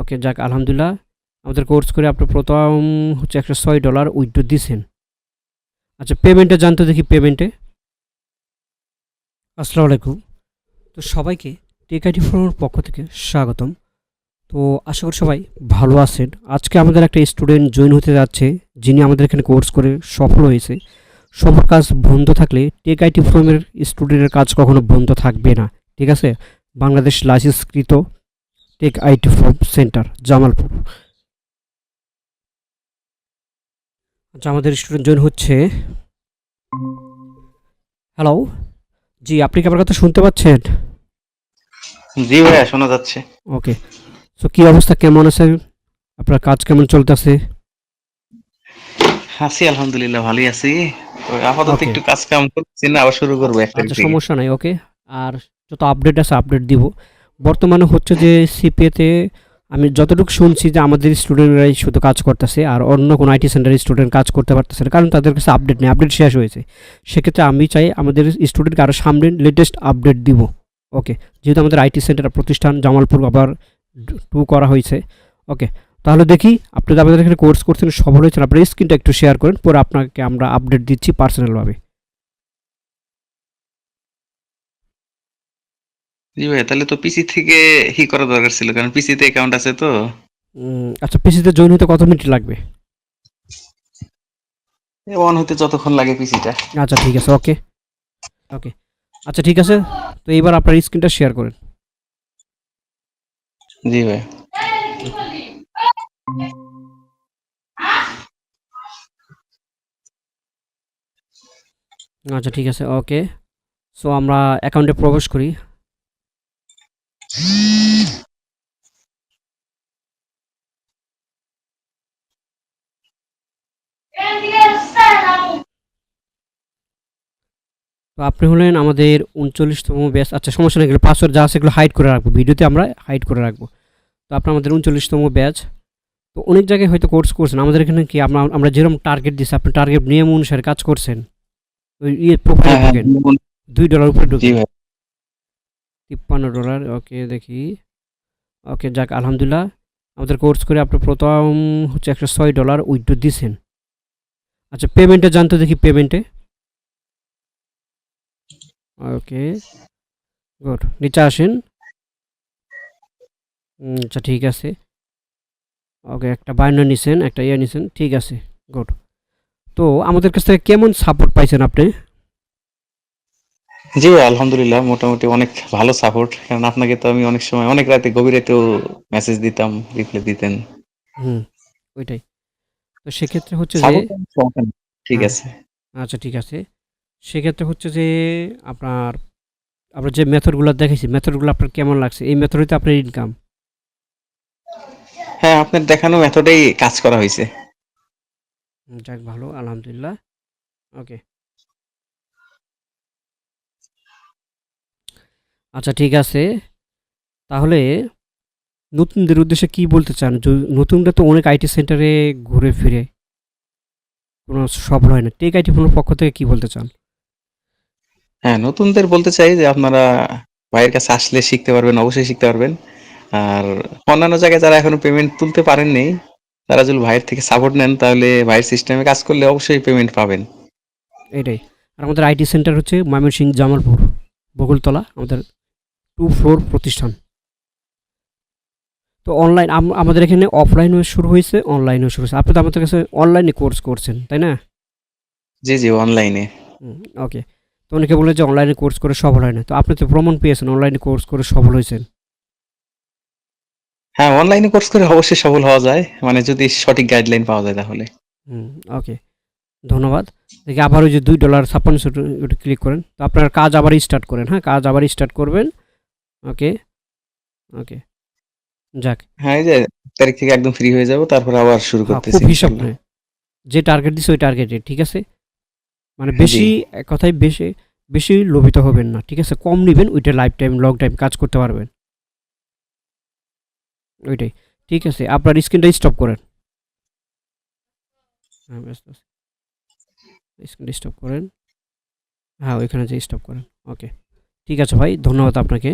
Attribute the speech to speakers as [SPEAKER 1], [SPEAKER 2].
[SPEAKER 1] ওকে যাক, আলহামদুলিল্লাহ। আমাদের কোর্স করে আপনি প্রথম হচ্ছে একশো ছয় ডলার উইথড্র দিছেন। আচ্ছা পেমেন্টে জানতে দেখি পেমেন্টে আসসালামু আলাইকুম। তো সবাইকে টেকাইটি ফোরামের পক্ষ থেকে স্বাগতম। তো আশা করি সবাই ভালো আছেন। আজকে আমাদের একটা স্টুডেন্ট জয়েন হতে যাচ্ছে, যিনি আমাদের এখানে কোর্স করে সফল হয়েছে। সবার কাজ বন্ধ থাকলে টেক আইটি ফোরামের স্টুডেন্টের কাজ কখনো বন্ধ থাকবে না। ঠিক আছে? Bangladesh লাইসেন্সকৃত tech IT forum center Jamalpur আচ্ছা আমাদের স্টুডেন্ট জয়েন হচ্ছে। হ্যালো জি আপনি কি আমার কথা শুনতে পাচ্ছেন?
[SPEAKER 2] জি ভাইয়া শোনা যাচ্ছে।
[SPEAKER 1] ওকে সো কি অবস্থা? কেমন আছে আপনার কাজ কেমন চলতেছে?
[SPEAKER 2] আছি আলহামদুলিল্লাহ ভালোই আছি। তো আপাতত একটু কাজ কাম করছি না আবার শুরু করব একটা
[SPEAKER 1] আচ্ছা সমস্যা নাই ওকে আর যত আপডেট আছে আপডেট দিব। বর্তমানে হচ্ছে যে সিপিএতে আমি যতটুকু শুনছি যে আমাদের স্টুডেন্টরাই শুধু কাজ করতেছে আর অন্য কোনো আইটি সেন্টারের স্টুডেন্ট কাজ করতে পারতেছে না। কারণ তাদের কাছে আপডেট নেই আপডেট শেষ হয়েছে। সেক্ষেত্রে আমি চাই আমাদের স্টুডেন্টকে আরও সামনে লেটেস্ট আপডেট দিব। ওকে, যেহেতু আমাদের আইটি সেন্টার প্রতিষ্ঠান জামালপুর আবার টু করা হয়েছে। ওকে, তাহলে দেখি আপনি আমাদের এখানে কোর্স করছেন সফল হয়েছেন, আপনার স্ক্রিনটা একটু শেয়ার করেন, পরে আপনাকে আমরা আপডেট দিচ্ছি পার্সোনালভাবে
[SPEAKER 2] জি ভাইয়া তাহলে তো পিসি থেকে হি করা দরকার ছিল কারণ পিসিতে অ্যাকাউন্ট আছে তো।
[SPEAKER 1] আচ্ছা পিসিতে জয়েন হতে কত মিনিট লাগবে?
[SPEAKER 2] অন হতে যতক্ষণ লাগে পিসিটা
[SPEAKER 1] আচ্ছা ঠিক আছে ওকে ওকে আচ্ছা ঠিক আছে তো এইবার আপনার স্ক্রিনটা শেয়ার করেন।
[SPEAKER 2] জি ভাই।
[SPEAKER 1] আচ্ছা ঠিক আছে ওকে সো আমরা অ্যাকাউন্টে প্রবেশ করি। তো আপনি হলেন আমাদের উনচল্লিশতম ব্যাচ আচ্ছা সমস্যা নেই পাসওয়ার্ড যা আছে এগুলো হাইড করে রাখব। ভিডিওতে আমরা হাইড করে রাখব। তো আপনার আমাদের উনচল্লিশতম ব্যাচ। তো অনেক জায়গায় হয়তো কোর্স করছেন। আমাদের এখানে কি আমরা আমরা যেরকম টার্গেট দিচ্ছি আপনি টার্গেট নিয়ম অনুসারে কাজ করছেন। ওই ইয়ে প্রোফাইলে
[SPEAKER 2] হ্যাঁ হ্যাঁ
[SPEAKER 1] ঢোকেন। দুই ডলার উপরে ঢুকে তিপ্পান্ন ডলার, ওকে দেখি। ওকে, যাক, আলহামদুলিল্লাহ। আমাদের কোর্স করে আপনি প্রথম হচ্ছে একশো ছয় ডলার উইথড্র দিয়েছেন আচ্ছা পেমেন্টে জানতে দেখি পেমেন্টে। ওকে, গুড, নিচে আসেন। আচ্ছা ঠিক আছে। ওকে, একটা বাইনার নিছেন, একটা ইয়ে নিছেন, ঠিক আছে, গুড। তো আমাদের কাছ থেকে কেমন সাপোর্ট পাইছেন আপনি?
[SPEAKER 2] জি আলহামদুলিল্লাহ মোটামুটি অনেক ভালো সাপোর্ট কারণ আপনাকে তো আমি অনেক সময় অনেক রাতে গভীর রাতেও মেসেজ দিতাম রিপ্লাই দিতেন।
[SPEAKER 1] হুম ওইটাই। তো সেক্ষেত্রে হচ্ছে যে।
[SPEAKER 2] ঠিক
[SPEAKER 1] হ্যাঁ।
[SPEAKER 2] আছে।
[SPEAKER 1] আচ্ছা ঠিক আছে। সেক্ষেত্রে হচ্ছে যে আপনার আমরা যে মেথডগুলো দেখেছি মেথডগুলো আপনার কেমন লাগছে? এই মেথডে আপনার ইনকাম
[SPEAKER 2] হ্যাঁ আপনার দেখানো মেথডেই কাজ করা হয়েছে।
[SPEAKER 1] যাক ভালো আলহামদুলিল্লাহ। ওকে আচ্ছা ঠিক আছে। তাহলে নতুনদের উদ্দেশ্যে কি বলতে চান? নতুনরা তো অনেক আইটি সেন্টারে ঘুরে ফিরে। কোনো সফল হয় না। টেক আইটি ফোনের পক্ষ থেকে কি বলতে চান?
[SPEAKER 2] হ্যাঁ নতুনদের বলতে চাই যে আপনারা ভাইয়ের কাছে আসলে শিখতে পারবেন অবশ্যই শিখতে পারবেন। আর অন্যান্য জায়গায় যারা এখনও পেমেন্ট তুলতে পারেননি তারা যদি ভাইয়ের থেকে সাপোর্ট নেন তাহলে ভাইয়ের সিস্টেমে কাজ করলে অবশ্যই পেমেন্ট পাবেন।
[SPEAKER 1] এটাই। আর আমাদের আইটি সেন্টার হচ্ছে ময়মনসিংহ জামালপুর বকুলতলা আমাদের টু ফ্লোর প্রতিষ্ঠান। তো অনলাইন আমাদের এখানে অফলাইনও শুরু হয়েছে অনলাইনেও শুরু হয়েছে। আপনি তো আমাদের কাছে অনলাইনে কোর্স করছেন তাই না?
[SPEAKER 2] জি জি অনলাইনে
[SPEAKER 1] ওকে তো অনেকে বলে যে অনলাইনে কোর্স করে সফল হয় না। তো আপনি তো প্রমাণ পেয়েছেন অনলাইনে কোর্স করে সফল হয়েছেন।
[SPEAKER 2] হ্যাঁ অনলাইনে কোর্স করে অবশ্যই সফল হওয়া যায়। মানে যদি সঠিক গাইডলাইন পাওয়া যায় তাহলে।
[SPEAKER 1] হুম ওকে ধন্যবাদ। দেখি আবার ওই যে দুই ডলার ছাপ্পান্ন ক্লিক করেন। তো আপনার কাজ আবার স্টার্ট করেন হ্যাঁ? কাজ আবার স্টার্ট করবেন। ওকে ওকে যাক।
[SPEAKER 2] হ্যাঁ এই যে তারিখ থেকে একদম ফ্রি হয়ে যাব তারপর আবার শুরু
[SPEAKER 1] হ্যাঁ,
[SPEAKER 2] করতেছি
[SPEAKER 1] খুব হিসাব যে টার্গেট দিছে ওই টার্গেটে ঠিক আছে? মানে বেশি এক কথায় বেশি বেশি লোভিত হবেন না ঠিক আছে? কম নেবেন ওইটা লাইফ টাইম লং টাইম কাজ করতে পারবেন। ওইটাই ঠিক আছে? আপনার স্ক্রিনটা স্টপ করেন। হ্যাঁ ব্যস্ত স্ক্রিনটা স্টপ করেন। হ্যাঁ ওইখানে যে স্টপ করেন। ওকে ঠিক আছে ভাই ধন্যবাদ আপনাকে।